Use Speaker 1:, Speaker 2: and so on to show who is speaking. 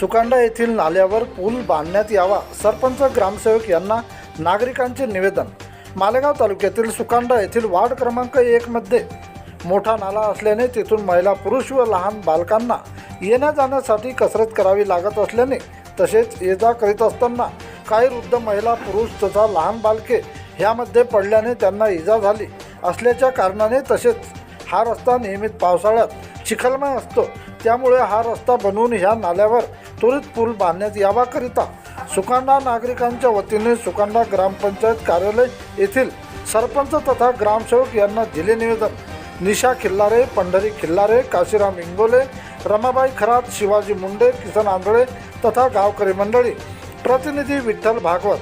Speaker 1: सुकांडा येथील नाल्यावर पूल बांधण्यात यावा. सरपंच ग्रामसेवक यांना नागरिकांचे निवेदन. मालेगाव तालुक्यातील सुकांडा येथील वार्ड क्रमांक एकमध्ये मोठा नाला असल्याने तिथून महिला पुरुष व लहान बालकांना येण्या जाण्यासाठी कसरत करावी लागत असल्याने तसेच ये जा करीत असताना काही वृद्ध महिला पुरुष तथा लहान बालके ह्यामध्ये पडल्याने त्यांना इजा झाली असल्याच्या कारणाने तसेच हा रस्ता नियमित पावसाळ्यात चिखलमय असतो. त्यामुळे हा रस्ता बनवून ह्या नाल्यावर त्वरित पूल बांधण्यात यावाकरिता सुकांडा नागरिकांच्या वतीने सुकांडा ग्रामपंचायत कार्यालय येथील सरपंच तथा ग्रामसेवक यांना दिले निवेदन. निशा खिल्लारे पंढरी खिल्लारे काशीराम इंगोले रमाबाई खरात शिवाजी मुंडे किसन आंधळे तथा गावकरी मंडळी प्रतिनिधी विठ्ठल भागवत.